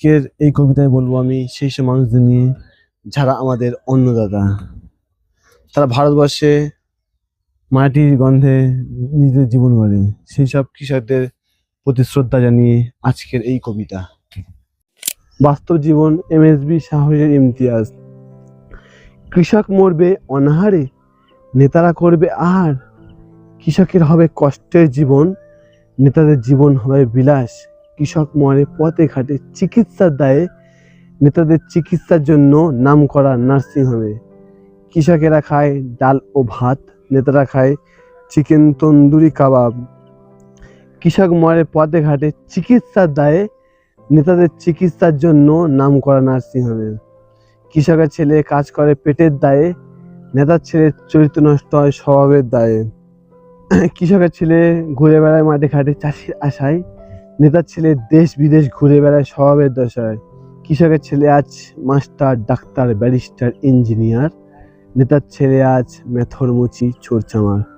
আজকের এই কবিতায় বলব আমি সেই সব মানুষদের নিয়ে যারা আমাদের অন্নদাতা তারা ভারতবর্ষে মাটির গন্ধে নিজেদের জীবন গড়ে। সেই সব কৃষকদের প্রতি শ্রদ্ধা জানিয়ে আজকের এই কবিতা। বাস্তব জীবন এমএসবি সাহসের ইমতিয়াজ। কৃষক মরবে অনাহারে, নেতারা করবে আহার। কৃষকের হবে কষ্টের জীবন, নেতাদের জীবন হবে বিলাস। কৃষক মরে পথে ঘাটে চিকিৎসার দায়ে নেতাদের চিকিৎসার জন্য নাম করা নার্সিংহোমে কৃষকেরা খায় ডাল ও ভাত, নেতারা খায় চিকেন, তন্দুরি, কাবাব। কৃষক মরে পথে ঘাটে চিকিৎসার দায়ে নেতাদের চিকিৎসার জন্য নাম করা নার্সিংহোমে কৃষকের ছেলে কাজ করে পেটের দায়ে, নেতার ছেলের চরিত্র নষ্ট হয় স্বভাবের দায়ে। কৃষকের ছেলে ঘুরে বেড়ায় মাঠে ঘাটে চাষির আশায় নেতার ছেলে দেশ বিদেশ ঘুরে বেড়ায় স্বভাবের দশায়। কৃষকের ছেলে আজ মাস্টার, ডাক্তার, ব্যারিস্টার, ইঞ্জিনিয়ার। নেতার ছেলে আজ মেথর মুচি চোর চামার